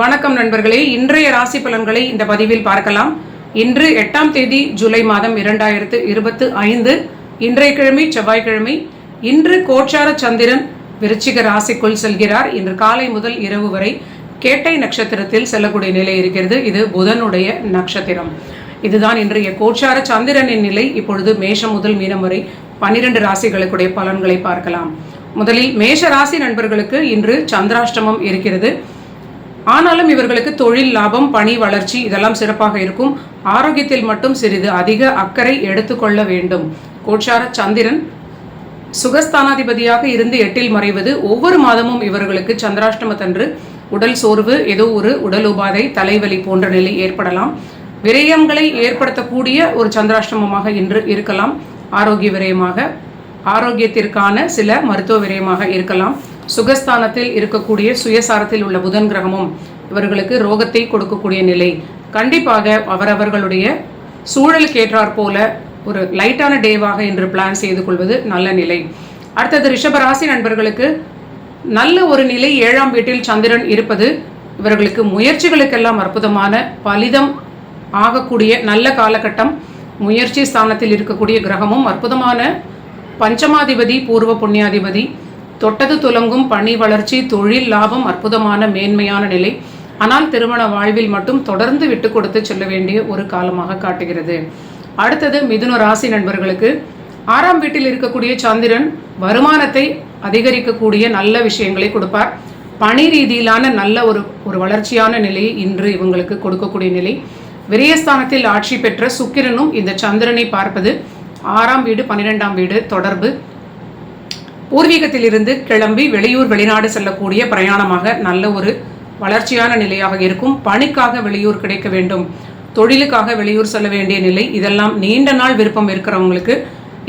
வணக்கம் நண்பர்களே. இன்றைய ராசி பலன்களை இந்த பதிவில் பார்க்கலாம். இன்று எட்டாம் தேதி ஜூலை மாதம் இரண்டாயிரத்து இருபத்து ஐந்து. இன்றைய கிழமை செவ்வாய்க்கிழமை இன்று கோச்சார சந்திரன் விருச்சிக ராசிக்குள் செல்கிறார். இன்று காலை முதல் இரவு வரை கேட்டை நட்சத்திரத்தில் செல்லக்கூடிய நிலை இருக்கிறது. இது புதனுடைய நட்சத்திரம். இதுதான் இன்றைய கோச்சார சந்திரனின் நிலை. இப்பொழுது மேஷம் முதல் மீனம் வரை பன்னிரண்டு ராசிகளுக்குடைய பலன்களை பார்க்கலாம். முதலில் மேஷ ராசி நண்பர்களுக்கு இன்று சந்திராஷ்டமம் இருக்கிறது. ஆனாலும் இவர்களுக்கு தொழில் லாபம் பணி வளர்ச்சி இதெல்லாம் சிறப்பாக இருக்கும். ஆரோக்கியத்தில் மட்டும் சிறிது அதிக அக்கறை எடுத்துக்கொள்ள வேண்டும். கோட்சார சந்திரன் சுகஸ்தானாதிபதியாக இருந்து எட்டில் மறைவது ஒவ்வொரு மாதமும் இவர்களுக்கு சந்திராஷ்டமத்தன்று உடல் சோர்வு ஏதோ ஒரு உடல் உபாதை தலைவலி போன்ற நிலை ஏற்படலாம். விரயங்களை ஏற்படுத்தக்கூடிய ஒரு சந்திராஷ்டமமாக இன்று இருக்கலாம். ஆரோக்கிய விரயமாக ஆரோக்கியத்திற்கான சில மருத்துவ விரயமாக இருக்கலாம். சுகஸ்தானத்தில் இருக்கக்கூடிய சுயசாரத்தில் உள்ள புதன் கிரகமும் இவர்களுக்கு ரோகத்தை கொடுக்கக்கூடிய நிலை. கண்டிப்பாக அவரவர்களுடைய சூழலுக்கு ஏற்றாற் போல ஒரு லைட்டான டேவாக இன்று பிளான் செய்து கொள்வது நல்ல நிலை. அடுத்தது ரிஷபராசி நண்பர்களுக்கு நல்ல ஒரு நிலை ஏழாம் வீட்டில் சந்திரன் இருப்பது இவர்களுக்கு முயற்சிகளுக்கெல்லாம் அற்புதமான பலிதம் ஆகக்கூடிய நல்ல காலகட்டம். முயற்சி ஸ்தானத்தில் இருக்கக்கூடிய கிரகமும் அற்புதமான பஞ்சமாதிபதி பூர்வ புண்ணியாதிபதி. தொட்டது துலங்கும் பணி வளர்ச்சி தொழில் லாபம் அற்புதமான மேன்மையான நிலை. ஆனால் திருமண வாழ்வில் மட்டும் தொடர்ந்து விட்டு கொடுத்து செல்ல வேண்டிய ஒரு காலமாக காட்டுகிறது. அடுத்தது மிதுன ராசி நண்பர்களுக்கு. ஆறாம் வீட்டில் இருக்கக்கூடிய சந்திரன் வருமானத்தை அதிகரிக்கக்கூடிய நல்ல விஷயங்களை கொடுப்பார். பணி ரீதியிலான நல்ல ஒரு ஒரு வளர்ச்சியான நிலையை இன்று இவங்களுக்கு கொடுக்கக்கூடிய நிலை. விரயஸ்தானத்தில் ஆட்சி பெற்ற சுக்கிரனும் இந்த சந்திரனை பார்ப்பது. ஆறாம் வீடு பன்னிரெண்டாம் வீடு தொடர்பு. பூர்வீகத்திலிருந்து கிளம்பி வெளியூர் வெளிநாடு செல்லக்கூடிய பிரயாணமாக நல்ல ஒரு வளர்ச்சியான நிலையாக இருக்கும். பணிக்காக வெளியூர் கிடைக்க வேண்டும். தொழிலுக்காக வெளியூர் செல்ல வேண்டிய நிலை. இதெல்லாம் நீண்ட நாள் விருப்பம் இருக்கிறவங்களுக்கு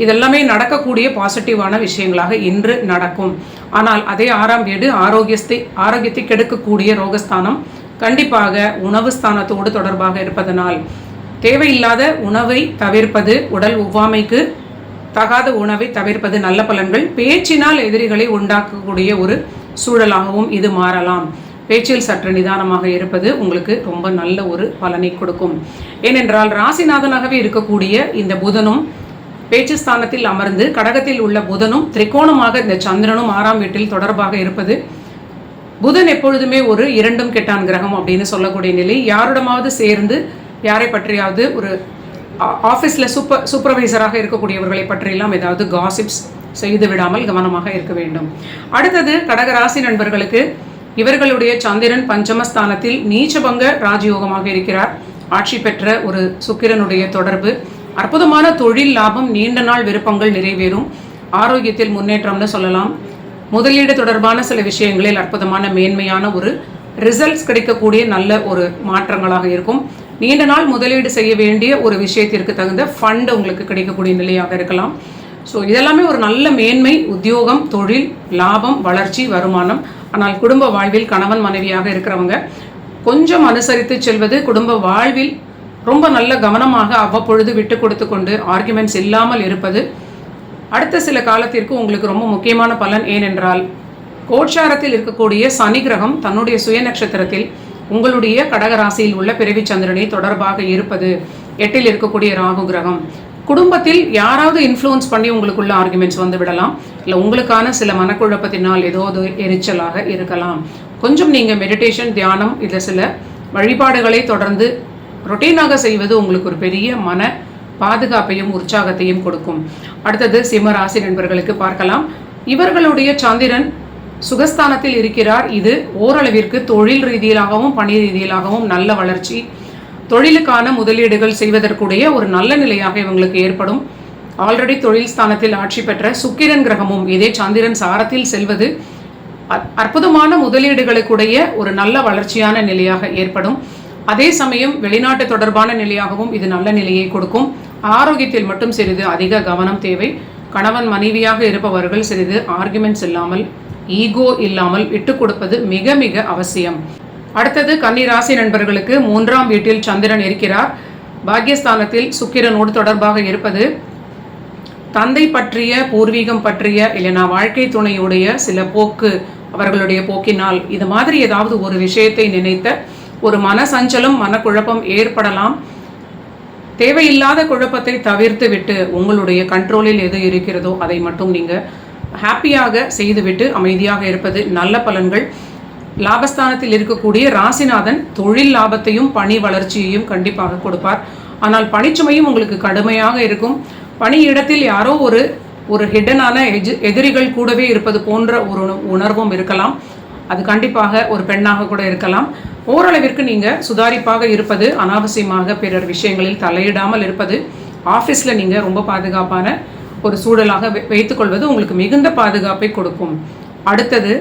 இதெல்லாமே நடக்கக்கூடிய பாசிட்டிவான விஷயங்களாக இன்று நடக்கும். ஆனால் அதே ஆறாம் வீடு ஆரோக்கியத்தை ஆரோக்கியத்தை கெடுக்கக்கூடிய ரோகஸ்தானம் கண்டிப்பாக உணவு ஸ்தானத்தோடு தொடர்பாக இருப்பதனால் தேவையில்லாத உணவை தவிர்ப்பது உடல் ஒவ்வாமைக்கு தகாத உணவை தவிர்ப்பது நல்ல பலன்கள். பேச்சினால் எதிரிகளை உண்டாக்கக்கூடிய ஒரு சூழலாகவும் இது மாறலாம். பேச்சில் சற்று நிதானமாக இருப்பது உங்களுக்கு ரொம்ப நல்ல ஒரு பலனை கொடுக்கும். ஏனென்றால் ராசிநாதனாகவே இருக்கக்கூடிய இந்த புதனும் பேச்சு ஸ்தானத்தில் அமர்ந்து கடகத்தில் உள்ள புதனும் திரிகோணமாக இந்த சந்திரனும் ஆறாம் வீட்டில் தொடர்பாக இருப்பது புதன் எப்பொழுதுமே ஒரு இரண்டும் கெட்டான் கிரகம் அப்படின்னு சொல்லக்கூடிய நிலை. யாருடமாவது சேர்ந்து யாரை பற்றியாவது ஒரு ஆஃபீஸில் சூப்பர் சூப்பர்வைசராக இருக்கக்கூடியவர்களை பற்றியெல்லாம் ஏதாவது காசிப்ஸ் செய்து விடாமல் கவனமாக இருக்க வேண்டும். அடுத்தது கடகராசி நண்பர்களுக்கு இவர்களுடைய சந்திரன் பஞ்சமஸ்தானத்தில் நீச்சபங்க ராஜயோகமாக இருக்கிறார். ஆட்சி பெற்ற ஒரு சுக்கிரனுடைய தொடர்பு. அற்புதமான தொழில் லாபம் நீண்ட நாள் விருப்பங்கள் நிறைவேறும். ஆரோக்கியத்தில் முன்னேற்றம்னு சொல்லலாம். முதலீடு தொடர்பான சில விஷயங்களில் அற்புதமான மேன்மையான ஒரு ரிசல்ட்ஸ் கிடைக்கக்கூடிய நல்ல ஒரு மாற்றங்களாக இருக்கும். நீண்ட நாள் முதலீடு செய்ய வேண்டிய ஒரு விஷயத்திற்கு தகுந்த ஃபண்ட் உங்களுக்கு கிடைக்கக்கூடிய நிலையாக இருக்கலாம். ஸோ இதெல்லாமே ஒரு நல்ல மேன்மை உத்தியோகம் தொழில் லாபம் வளர்ச்சி வருமானம். ஆனால் குடும்ப வாழ்வில் கணவன் மனைவியாக இருக்கிறவங்க கொஞ்சம் அனுசரித்து செல்வது குடும்ப வாழ்வில் ரொம்ப நல்ல கவனமாக அவ்வப்பொழுது விட்டு கொடுத்து கொண்டு ஆர்குமெண்ட்ஸ் இல்லாமல் இருப்பது அடுத்த சில காலத்திற்கு உங்களுக்கு ரொம்ப முக்கியமான பலன். ஏனென்றால் கோட்சாரத்தில் இருக்கக்கூடிய சனி கிரகம் தன்னுடைய சுய நட்சத்திரத்தில் உங்களுடைய கடகராசியில் உள்ள பிறவி சந்திரனை தொடர்பாக இருப்பது எட்டில் இருக்கக்கூடிய ராகு கிரகம். குடும்பத்தில் யாராவது இன்ஃப்ளூயன்ஸ் பண்ணி உங்களுக்குள்ள ஆர்குமெண்ட்ஸ் வந்து விடலாம். இல்லை உங்களுக்கான சில மனக்குழப்பத்தினால் ஏதோ எரிச்சலாக இருக்கலாம். கொஞ்சம் நீங்கள் மெடிடேஷன் தியானம் இதில் சில வழிபாடுகளை தொடர்ந்து ரொட்டீனாக செய்வது உங்களுக்கு ஒரு பெரிய மன பாதுகாப்பையும் உற்சாகத்தையும் கொடுக்கும். அடுத்தது சிம்ம ராசி நண்பர்களுக்கு பார்க்கலாம். இவர்களுடைய சந்திரன் சுகஸ்தானத்தில் இருக்கிறார். இது ஓரளவிற்கு தொழில் ரீதியிலாகவும் பணி ரீதியிலாகவும் நல்ல வளர்ச்சி. தொழிலுக்கான முதலீடுகள் செய்வதற்குடைய ஒரு நல்ல நிலையாக இவங்களுக்கு ஏற்படும். ஆல்ரெடி தொழில் ஸ்தானத்தில் ஆட்சி பெற்ற சுக்கிரன் கிரகமும் இதே சந்திரன் சாரத்தில் செல்வது அற்புதமான முதலீடுகளுக்குடைய ஒரு நல்ல வளர்ச்சியான நிலையாக ஏற்படும். அதே சமயம் வெளிநாட்டு தொடர்பான நிலையாகவும் இது நல்ல நிலையை கொடுக்கும். ஆரோக்கியத்தில் மட்டும் சிறிது அதிக கவனம் தேவை. கணவன் மனைவியாக இருப்பவர்கள் சிறிது ஆர்குமெண்ட்ஸ் இல்லாமல் ஈகோ இல்லாமல் விட்டு கொடுப்பது மிக மிக அவசியம். அடுத்தது கன்னிராசி நண்பர்களுக்கு மூன்றாம் வீட்டில் சந்திரன் இருக்கிறார். பாக்யஸ்தானத்தில் சுக்கிரனோடு தொடர்பாக இருப்பது தந்தை பற்றிய பூர்வீகம் பற்றிய இல்லைனா வாழ்க்கை துணையுடைய சில போக்கு அவர்களுடைய போக்கினால் இது மாதிரி ஏதாவது ஒரு விஷயத்தை நினைத்த ஒரு மனசஞ்சலம் மனக்குழப்பம் ஏற்படலாம். தேவையில்லாத குழப்பத்தை தவிர்த்து விட்டு உங்களுடைய கண்ட்ரோலில் எது இருக்கிறதோ அதை மட்டும் நீங்கள் ஹாப்பியாக செய்துவிட்டு அமைதியாக இருப்பது நல்ல பலன்கள். லாபஸ்தானத்தில் இருக்கக்கூடிய ராசிநாதன் தொழில் லாபத்தையும் பணி வளர்ச்சியையும் கண்டிப்பாக கொடுப்பார். ஆனால் பணிச்சுமையும் உங்களுக்கு கடுமையாக இருக்கும். பணியிடத்தில் யாரோ ஒரு ஒரு ஹிடனான எஜ் எதிரிகள் கூடவே இருப்பது போன்ற ஒரு உணர்வும் இருக்கலாம். அது கண்டிப்பாக ஒரு பெண்ணாக கூட இருக்கலாம். ஓரளவிற்கு நீங்கள் சுதாரிப்பாக இருப்பது அனாவசியமாக பிறர் விஷயங்களில் தலையிடாமல் இருப்பது ஆஃபீஸில் நீங்கள் ரொம்ப பாதுகாப்பான ஒரு சூழலாக வைத்துக்கொள்வது உங்களுக்கு மிகுந்த பாதுகாப்பை கொடுக்கும். அடுத்தது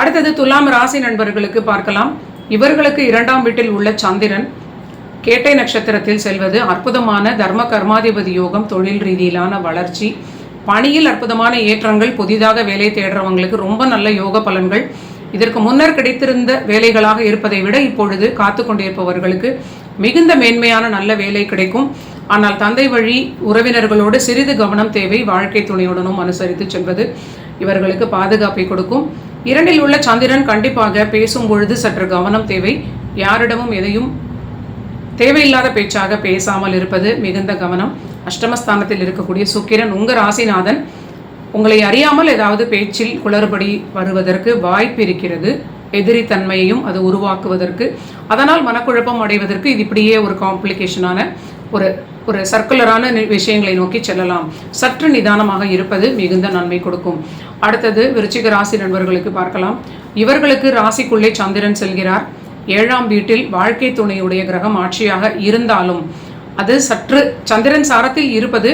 அடுத்தது துலாம் ராசி நண்பர்களுக்கு பார்க்கலாம். இவர்களுக்கு இரண்டாம் வீட்டில் உள்ள சந்திரன் கேட்டை நட்சத்திரத்தில் செல்வது அற்புதமான தர்ம கர்மாதிபதி யோகம் தொழில் ரீதியிலான வளர்ச்சி பணியில் அற்புதமான ஏற்றங்கள் புதிதாக வேலை தேடுறவங்களுக்கு ரொம்ப நல்ல யோக பலன்கள். இதற்கு முன்னர் கிடைத்திருந்த வேலைகளாக இருப்பதை விட இப்பொழுது காத்து கொண்டிருப்பவர்களுக்கு மிகுந்த மேன்மையான நல்ல வேலை கிடைக்கும். ஆனால் தந்தை வழி உறவினர்களோடு சிறிது கவனம் தேவை வாழ்க்கை துணையுடனும் அனுசரித்து செல்வது இவர்களுக்கு பாதுகாப்பை கொடுக்கும். இரண்டில் உள்ள சந்திரன் கண்டிப்பாக பேசும் பொழுது சற்று கவனம் தேவை. யாரிடமும் எதையும் தேவையில்லாத பேச்சாக பேசாமல் இருப்பது மிகுந்த கவனம். அஷ்டமஸ்தானத்தில் இருக்கக்கூடிய சுக்கிரன் உங்க ராசிநாதன் உங்களை அறியாமல் ஏதாவது பேச்சில் குளறுபடி வருவதற்கு வாய்ப்பு இருக்கிறது. எதிரித்தன்மையையும் அது உருவாக்குவதற்கு. அதனால் மனக்குழப்பம் அடைவதற்கு இது இப்படியே ஒரு காம்ப்ளிகேஷனான ஒரு ஒரு சர்க்குலரான விஷயங்களை நோக்கி செல்லலாம். சற்று நிதானமாக இருப்பது மிகுந்த நன்மை கொடுக்கும். அடுத்தது விருச்சிக ராசி நண்பர்களுக்கு பார்க்கலாம். இவர்களுக்கு ராசிக்குள்ளே சந்திரன் செல்கிறார். ஏழாம் வீட்டில் வாழ்க்கை துணையுடைய கிரகம் ஆட்சியாக இருந்தாலும் அது சற்று சந்திரன் சாரத்தில் இருப்பது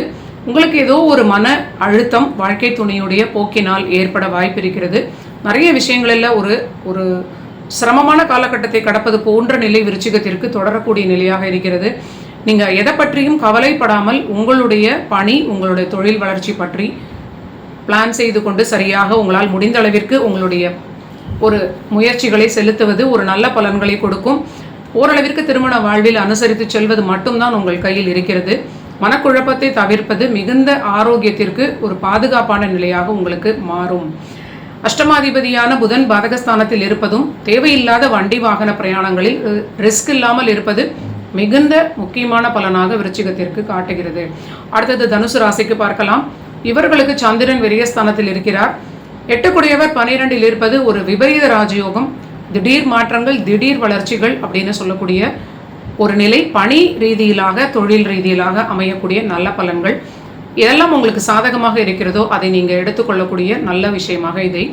உங்களுக்கு ஏதோ ஒரு மன அழுத்தம் வாழ்க்கை துணையுடைய போக்கினால் ஏற்பட வாய்ப்பு இருக்கிறது நிறைய விஷயங்களில் ஒரு ஒரு சிரமமான காலகட்டத்தை கடப்பது போன்ற நிலை விருச்சிகத்திற்கு தொடரக்கூடிய நிலையாக இருக்கிறது. நீங்கள் எதை பற்றியும் கவலைப்படாமல் உங்களுடைய பணி உங்களுடைய தொழில் வளர்ச்சி பற்றி பிளான் செய்து கொண்டு சரியாக உங்களால் முடிந்த அளவிற்கு உங்களுடைய ஒரு முயற்சிகளை செலுத்துவது ஒரு நல்ல பலன்களை கொடுக்கும். ஓரளவிற்கு திருமண வாழ்வில் அனுசரித்து செல்வது மட்டும்தான் உங்கள் கையில் இருக்கிறது. மனக்குழப்பத்தை தவிர்ப்பது மிகுந்த ஆரோக்கியத்திற்கு ஒரு பாதுகாப்பான நிலையாக உங்களுக்கு மாறும். அஷ்டமாதிபதியான புதன் பாதகஸ்தானத்தில் இருப்பதும் தேவையில்லாத வண்டி வாகன பிரயாணங்களில் ரிஸ்க் இல்லாமல் இருப்பது மிகுந்த முக்கியமான பலனாக விருச்சிகத்திற்கு காட்டுகிறது. அடுத்தது தனுசு ராசிக்கு பார்க்கலாம். இவர்களுக்கு சந்திரன் விரியஸ்தானத்தில் இருக்கிறார். எட்டுக்குடையவர் பனிரெண்டில் இருப்பது ஒரு விபரீத ராஜயோகம். திடீர் மாற்றங்கள் திடீர் வளர்ச்சிகள் அப்படின்னு சொல்லக்கூடிய ஒரு நிலை. பணி ரீதியிலாக தொழில் ரீதியிலாக அமையக்கூடிய நல்ல பலன்கள். எதெல்லாம் உங்களுக்கு சாதகமாக இருக்கிறதோ அதை நீங்கள் எடுத்துக்கொள்ளக்கூடிய நல்ல விஷயமாக இதை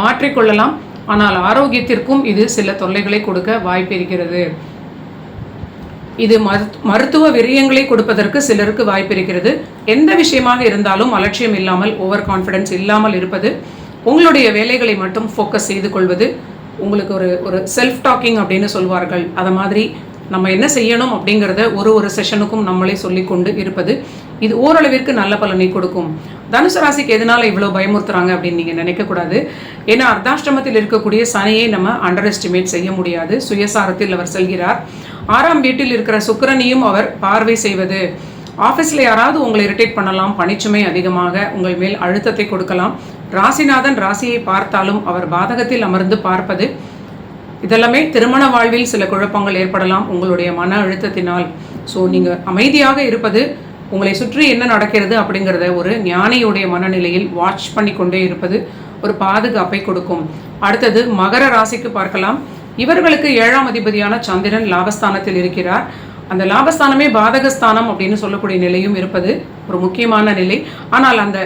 மாற்றிக்கொள்ளலாம். ஆனால் ஆரோக்கியத்திற்கும் இது சில தொல்லைகளை கொடுக்க வாய்ப்பு இருக்கிறது. இது மருத்துவ விரியங்களை கொடுப்பதற்கு சிலருக்கு வாய்ப்பு இருக்கிறது எந்த விஷயமாக இருந்தாலும் அலட்சியம் இல்லாமல் ஓவர் கான்ஃபிடன்ஸ் இல்லாமல் இருப்பது உங்களுடைய வேலைகளை மட்டும் ஃபோக்கஸ் செய்து கொள்வது உங்களுக்கு ஒரு ஒரு செல்ஃப் டாக்கிங் அப்படின்னு சொல்வார்கள். அதை மாதிரி நம்ம என்ன செய்யணும் அப்படிங்கிறத ஒரு ஒரு செஷனுக்கும் நம்மளே சொல்லிக்கொண்டு இருப்பது இது ஓரளவிற்கு நல்ல பலனை கொடுக்கும். தனுசு ராசிக்கு எதனால் இவ்வளோ பயமுறுத்துறாங்க அப்படின்னு நீங்கள் நினைக்கக்கூடாது. ஏன்னா அர்த்தாஷ்டமத்தில் இருக்கக்கூடிய சனியை நம்ம அண்டர் எஸ்டிமேட் செய்ய முடியாது. சுயசாரத்தில் அவர் செல்கிறார். ஆறாம் வீட்டில் இருக்கிற சுக்கரனையும் அவர் பார்வை செய்வது. ஆஃபீஸில் யாராவது உங்களை இரிட்டேட் பண்ணலாம் பணிச்சுமை அதிகமாக உங்கள் மேல் அழுத்தத்தை கொடுக்கலாம். ராசிநாதன் ராசியை பார்த்தாலும் அவர் பாதகத்தில் அமர்ந்து பார்ப்பது. இதெல்லாமே திருமண வாழ்வில் சில குழப்பங்கள் ஏற்படலாம் உங்களுடைய மன அழுத்தத்தினால். ஸோ நீங்கள் அமைதியாக இருப்பது உங்களை சுற்றி என்ன நடக்கிறது அப்படிங்கிறத ஒரு ஞானியுடைய மனநிலையில் வாட்ச் பண்ணி கொண்டே இருப்பது ஒரு பாதுகாப்பை கொடுக்கும். அடுத்தது மகர ராசிக்கு பார்க்கலாம். இவர்களுக்கு ஏழாம் அதிபதியான சந்திரன் லாபஸ்தானத்தில் இருக்கிறார். அந்த லாபஸ்தானமே பாதகஸ்தானம் அப்படின்னு சொல்லக்கூடிய நிலையும் இருப்பது ஒரு முக்கியமான நிலை. ஆனால் அந்த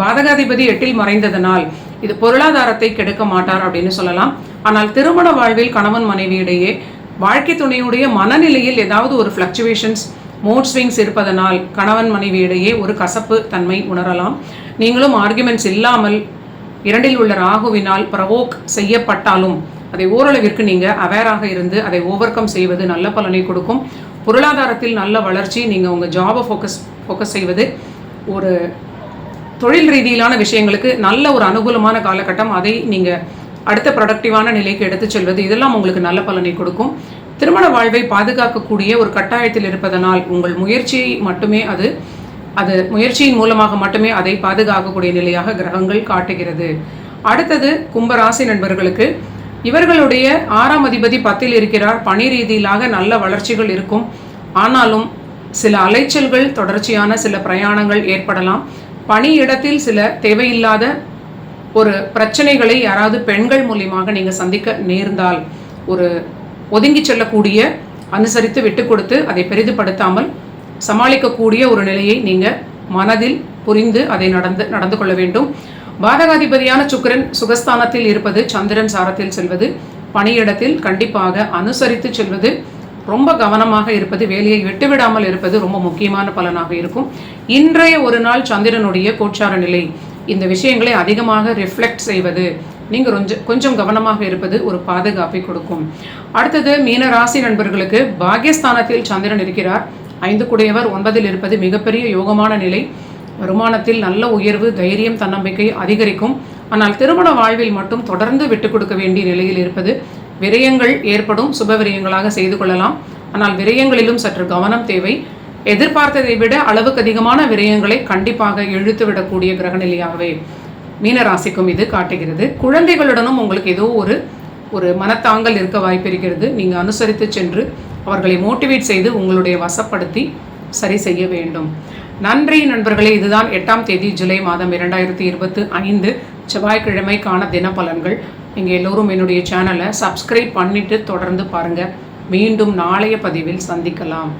பாதகாதிபதி எட்டில் மறைந்ததனால் இது பொருளாதாரத்தை கெடுக்க மாட்டார் அப்படின்னு சொல்லலாம். ஆனால் திருமண வாழ்வில் கணவன் மனைவியிடையே வாழ்க்கை துணையுடைய மனநிலையில் ஏதாவது ஒரு ஃப்ளக்சுவேஷன்ஸ் மோட் ஸ்விங்ஸ் இருப்பதனால் கணவன் மனைவியிடையே ஒரு கசப்பு தன்மை உணரலாம். நீங்களும் ஆர்குமெண்ட்ஸ் இல்லாமல் இரண்டில் உள்ள ராகுவினால் ப்ரவோக் செய்யப்பட்டாலும் அதை ஓரளவிற்கு நீங்கள் அவேராக இருந்து அதை ஓவர் கம் செய்வது நல்ல பலனை கொடுக்கும். பொருளாதாரத்தில் நல்ல வளர்ச்சி நீங்கள் உங்கள் ஜாபை ஃபோக்கஸ் ஃபோக்கஸ் செய்வது ஒரு தொழில் ரீதியிலான விஷயங்களுக்கு நல்ல ஒரு அனுகூலமான காலகட்டம். அதை நீங்கள் அடுத்த ப்ரொடக்டிவான நிலைக்கு எடுத்து செல்வது இதெல்லாம் உங்களுக்கு நல்ல பலனை கொடுக்கும். திருமண வாழ்வை பாதுகாக்கக்கூடிய ஒரு கட்டாயத்தில் இருப்பதனால் உங்கள் முயற்சியை மட்டுமே அது அது முயற்சியின் மூலமாக மட்டுமே அதை பாதுகாக்கக்கூடிய நிலையாக கிரகங்கள் காட்டுகிறது. அடுத்தது கும்பராசி நண்பர்களுக்கு இவர்களுடைய ஆறாம் அதிபதி பத்தில் இருக்கிறார். பணி ரீதியிலாக நல்ல வளர்ச்சிகள் இருக்கும். ஆனாலும் சில அலைச்சல்கள் தொடர்ச்சியான சில பிரயாணங்கள் ஏற்படலாம். பணியிடத்தில் சில தேவையில்லாத ஒரு பிரச்சனைகளை யாராவது பெண்கள் மூலியமாக நீங்கள் சந்திக்க நேர்ந்தால் ஒரு ஒதுங்கி செல்லக்கூடிய அனுசரித்து விட்டு கொடுத்து அதை பெரிதுபடுத்தாமல் சமாளிக்கக்கூடிய ஒரு நிலையை நீங்கள் மனதில் புரிந்து அதை நடந்து நடந்து கொள்ள வேண்டும். பாதகாதிபதியான சுக்கிரன் சுகஸ்தானத்தில் இருப்பது சந்திரன் சாரத்தில் செல்வது. பணியிடத்தில் கண்டிப்பாக அனுசரித்து செல்வது. ரொம்ப கவனமாக இருப்பது. வேலையை விட்டுவிடாமல் இருப்பது ரொம்ப முக்கியமான பலனாக இருக்கும். இன்றைய ஒரு நாள் சந்திரனுடைய கோச்சார நிலை. இந்த விஷயங்களை அதிகமாக ரிஃப்ளெக்ட் செய்வது. நீங்கள் கொஞ்சம் கொஞ்சம் கவனமாக இருப்பது ஒரு பாதுகாப்பை கொடுக்கும். அடுத்தது மீன ராசி நண்பர்களுக்கு பாகியஸ்தானத்தில் சந்திரன் இருக்கிறார். ஐந்து குடையவர் ஒன்பதில் இருப்பது மிகப்பெரிய யோகமான நிலை. வருமானத்தில் நல்ல உயர்வு தைரியம் தன்னம்பிக்கை அதிகரிக்கும். ஆனால் திருமண வாழ்வில் மட்டும் தொடர்ந்து விட்டுக் கொடுக்க வேண்டிய நிலையில் இருப்பது விரயங்கள் ஏற்படும் சுப விரயங்களாக செய்து கொள்ளலாம். ஆனால் விரயங்களிலும் சற்று கவனம் தேவை. எதிர்பார்த்ததை விட அளவுக்கு அதிகமான விரயங்களை கண்டிப்பாக இழுத்துவிடக்கூடிய கிரகநிலையாகவே மீனராசிக்கும் இது காட்டுகிறது. குழந்தைகளுடனும் உங்களுக்கு ஏதோ ஒரு ஒரு மனத்தாங்கல் இருக்க வாய்ப்பு இருக்கிறது நீங்கள் அனுசரித்து சென்று அவர்களை மோட்டிவேட் செய்து உங்களுடைய வசப்படுத்தி சரி செய்ய வேண்டும். நன்றி நண்பர்களே இதுதான் எட்டாம் தேதி ஜூலை மாதம் இரண்டாயிரத்தி இருபத்து ஐந்து செவ்வாய்க்கிழமைக்கான தினப்பலன்கள் நீங்கள் எல்லோரும் என்னுடைய சேனலை சப்ஸ்கிரைப் பண்ணிட்டு தொடர்ந்து பாருங்கள் மீண்டும் நாளைய பதிவில் சந்திக்கலாம்.